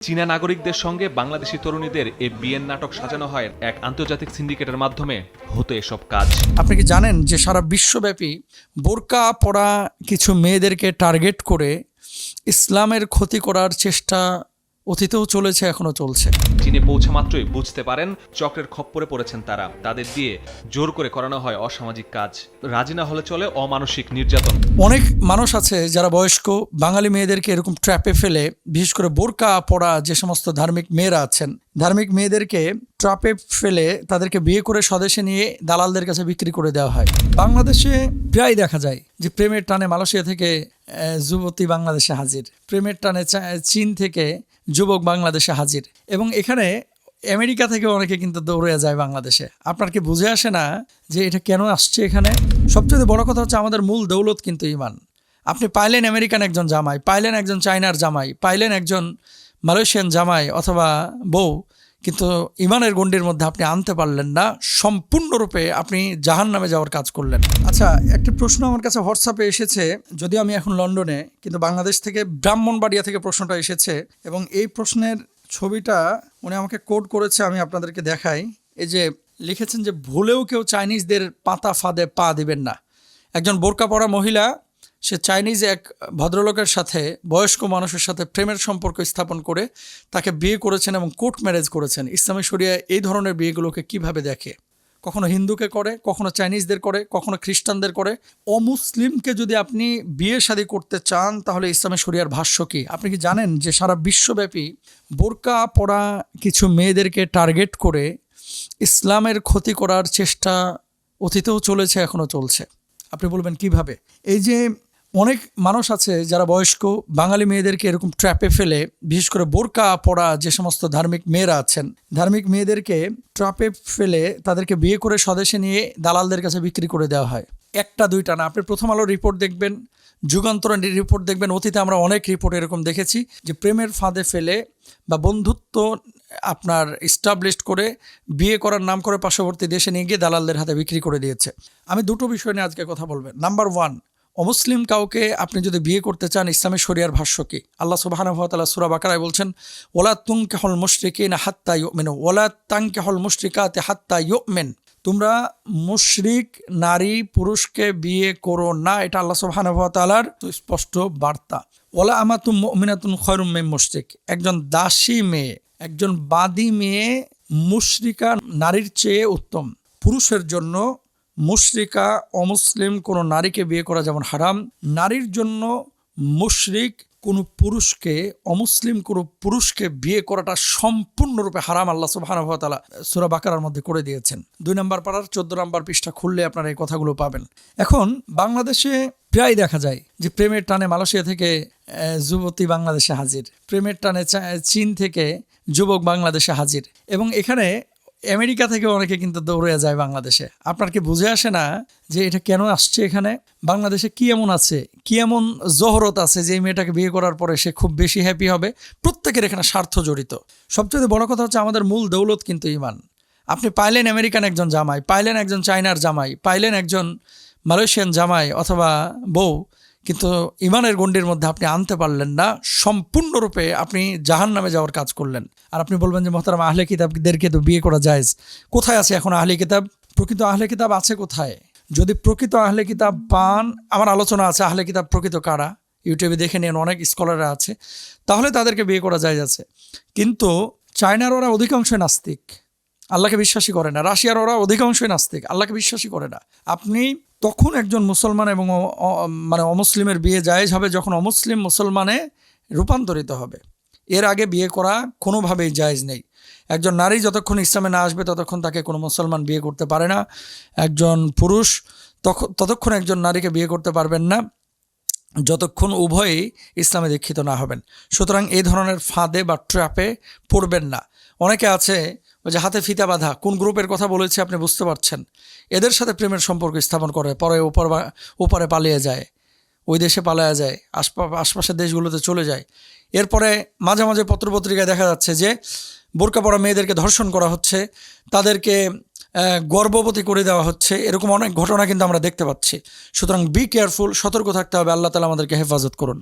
চীনা নাগরিকদের সঙ্গে বাংলাদেশি তরুণীদের এই বিয়ের নাটক সাজানো হয় এক আন্তর্জাতিক সিন্ডিকেটের মাধ্যমে। হতো এসব কাজ। আপনি কি জানেন যে সারা বিশ্বব্যাপী বোরকা পড়া কিছু মেয়েদেরকে টার্গেট করে ইসলামের ক্ষতি করার চেষ্টা অতীতেও চলেছে এখনও চলছে। চীনে পৌঁছা মাত্রই বুঝতে পারেন চক্রের খপ্পরে পড়েছেন তারা। তাদের দিয়ে জোর করে করানো হয় অসামাজিক কাজ। রাজি না হলে চলে অমানসিক নির্যাতন। অনেক মানুষ আছে যারা বয়স্ক বাঙালি মেয়েদেরকে এরকম ট্র্যাপে ফেলে বিশেষ করে বোরকা পরা যে সমস্ত ধার্মিক মেয়েরা আছেন ধার্মিক মেয়েদেরকে ট্র্যাপে ফেলে তাদেরকে বিয়ে করে স্বদেশে নিয়ে দালালদের কাছে বিক্রি করে দেওয়া হয়। বাংলাদেশে প্রায় দেখা যায় যে প্রেমের টানে মালয়েশিয়া থেকে যুবতী বাংলাদেশে হাজির। প্রেমের টানে চীন থেকে যুবক বাংলাদেশে হাজির। এবং এখানে আমেরিকা থেকে অনেকে কিন্তু দৌড়ে যায় বাংলাদেশে। আপনার কি বুঝে আসে না যে এটা কেন আসছে এখানে? সবচেয়ে বড় কথা হচ্ছে আমাদের মূল দৌলত কিন্তু ইমান। আপনি পাইলেন আমেরিকান একজন জামাই, পাইলেন একজন চায়নার জামাই, পাইলেন একজন মালয়েশিয়ান জামাই অথবা বউ কিন্তু ইমানের গণ্ডির মধ্যে আপনি আনতে পারলেন না, সম্পূর্ণরূপে আপনি জাহান নামে যাওয়ার কাজ করলেন। আচ্ছা একটি প্রশ্ন আমার কাছে হোয়াটসঅ্যাপে এসেছে, যদিও আমি এখন লন্ডনে, কিন্তু বাংলাদেশ থেকে ব্রাহ্মণবাড়িয়া থেকে প্রশ্নটা এসেছে এবং এই প্রশ্নের ছবিটা উনি আমাকে কোড করেছে, আমি আপনাদেরকে দেখাই। এই যে লিখেছেন যে, ভুলেও কেউ চাইনিজদের পাতা ফাঁদে পা দিবেন না। একজন বোরকা পরা মহিলা সে চাইনিজ এক ভদ্রলোকের সাথে, বয়স্ক মানুষের সাথে প্রেমের সম্পর্ক স্থাপন করে তাকে বিয়ে করেছেন এবং কোর্ট ম্যারেজ করেছেন। ইসলামী শরিয়া এই ধরনের বিয়েগুলোকে কীভাবে দেখে? কখনো হিন্দুকে করে, কখনো চাইনিজদের করে, কখনো খ্রিস্টানদের করে। অমুসলিমকে যদি আপনি বিয়ে শাদী করতে চান, তাহলে ইসলামী শরিয়ার ভাষ্য কি? আপনি কি জানেন যে সারা বিশ্বব্যাপী বোরকা পরা কিছু মেয়েদেরকে টার্গেট করে ইসলামের ক্ষতি করার চেষ্টা অতীতেও চলেছে, এখনও চলছে? আপনি বলবেন, কীভাবে? এই যে অনেক মানুষ আছে যারা বয়স্ক বাঙালি মেয়েদেরকে এরকম ট্র্যাপে ফেলে, বিশেষ করে বোরকা পরা যে সমস্ত ধার্মিক মেয়েরা আছেন। ধার্মিক মেয়েদেরকে ট্র্যাপে ফেলে তাদেরকে বিয়ে করে স্বদেশে নিয়ে দালালদের কাছে বিক্রি করে দেওয়া হয়। একটা, দুইটা না। আপনি প্রথম আলো রিপোর্ট দেখবেন যুগান্তরের রিপোর্ট দেখবেন, অতীতে আমরা অনেক রিপোর্ট এরকম দেখেছি যে প্রেমের ফাঁদে ফেলে বা বন্ধুত্ব আপনার ইস্টাবলিশড করে বিয়ে করার নাম করে পার্শ্ববর্তী দেশে নিয়ে গিয়ে দালালদের হাতে বিক্রি করে দিয়েছে। আমি দুটো বিষয় নিয়ে আজকে কথা বলবেন নাম্বার ওয়ান অমুসলিম কাউকে আপনি যদি বিয়ে করতে চান ইসলামের শরিয়ার ভাষ্য কি? আল্লাহ সুবাহানুভাতাল্লাহ সুরা বাকারায় বলছেন ওলা তুং কেহল মুশরিকে না হাত্তা ইউমেন ওলা তাং কেহল মুশরিকাতে হাত্তা ইউমেন। তোমরা মুশরিক, নারী, পুরুষকে বিয়ে করো না, এটা আল্লাহ সুবাহানুভাতালার স্পষ্ট বার্তা। ওলা আমাতুম মিনাতুন খয়রুম মে মুশরিক। একজন দাসী মেয়ে, একজন বাদী মেয়ে মুশরিকা নারীর চেয়ে উত্তম। পুরুষের জন্য মুশরিকা অমুসলিম কোনো নারীকে বিয়ে করা যেমন হারাম, নারীর জন্য মুশরিক কোনো পুরুষকে অমুসলিম কোনো পুরুষকে বিয়ে করাটা সম্পূর্ণরূপে হারাম আল্লাহ সুবাহানুভাতালা সুরা বাকারার মধ্যে করে দিয়েছেন। দুই নম্বর পাড়ার, চোদ্দ নম্বর পৃষ্ঠা খুললে আপনারা এই কথাগুলো পাবেন। এখন বাংলাদেশে প্রায় দেখা যায় যে প্রেমের টানে মালয়েশিয়া থেকে যুবতী বাংলাদেশে হাজির। প্রেমের টানে চীন থেকে যুবক বাংলাদেশে হাজির। এবং এখানে আমেরিকা থেকে অনেকে কিন্তু দৌড়ে যায় বাংলাদেশে। আপনার কি বুঝে আসে না যে এটা কেন আসছে এখানে? বাংলাদেশে কি এমন আছে? কি এমন জহরত আছে যে মেয়েটাকে বিয়ে করার পরে সে খুব বেশি হ্যাপি হবে? প্রত্যেকের এখানে স্বার্থ জড়িত। সবচেয়ে বড় কথা হচ্ছে আমাদের মূল দৌলত কিন্তু ইমান। আপনি পাইলেন আমেরিকান একজন জামাই, পাইলেন একজন চায়নার জামাই, পাইলেন একজন মালয়েশিয়ান জামাই অথবা বউ কিন্তু ইমানের গণ্ডির মধ্যে আপনি আনতে পারলেন না, সম্পূর্ণরূপে আপনি জাহান নামে যাওয়ার কাজ করলেন। আর আপনি বলবেন যে, মহতারাম, আহলে কিতাবদেরকে তো বিয়ে করা যায় কোথায় আছে এখন আহলে কিতাব? প্রকৃত আহলে কিতাব আছে কোথায়? যদি প্রকৃত আহলে কিতাব পান, আমার আলোচনা আছে, আহলে কিতাব প্রকৃত কারা? ইউটিউবে দেখে নিন, অনেক স্কলাররা আছে। তাহলে তাদেরকে বিয়ে করা যায় যাচ্ছে কিন্তু চায়নার ওরা অধিকাংশই নাস্তিক। আল্লাহকে বিশ্বাসী করে না। রাশিয়ার ওরা অধিকাংশই নাস্তিক। আল্লাহকে বিশ্বাসী করে না। আপনি তখন একজন মুসলমান এবং মানে অমুসলিমের বিয়ে জায়েজ হবে যখন অমুসলিম মুসলমানে রূপান্তরিত হবে। এর আগে বিয়ে করা কোনোভাবেই জায়েজ নেই। একজন নারী যতক্ষণ ইসলামে না আসবে ততক্ষণ তাকে কোনো মুসলমান বিয়ে করতে পারে না। একজন পুরুষ তখন ততক্ষণ একজন নারীকে বিয়ে করতে পারবেন না যতক্ষণ উভয়ই ইসলামে দীক্ষিত না হবেন। সুতরাং এই ধরনের ফাঁদে বা ট্র্যাপে পড়বেন না। অনেকে আছে যে হাতে ফিতা বাঁধা, কোন গ্রুপের কথা বলেছে আপনি বুঝতে পারছেন? এদের সাথে প্রেমের সম্পর্ক স্থাপন করে, পরে ওপর ওপারে পালিয়ে যায়, ওই দেশে পালায়া যায়, আশপা, আশপাশের দেশগুলোতে চলে যায়। এরপরে মাঝে মাঝে পত্রপত্রিকায় দেখা যাচ্ছে যে, বোরকা পড়া মেয়েদেরকে ধর্ষণ করা হচ্ছে, তাদেরকে গর্ভবতী করে দেওয়া হচ্ছে, এরকম অনেক ঘটনা কিন্তু আমরা দেখতে পাচ্ছি। সুতরাং বি কেয়ারফুল সতর্ক থাকতে হবে, আল্লাহ তালা আমাদেরকে হেফাজত করুন।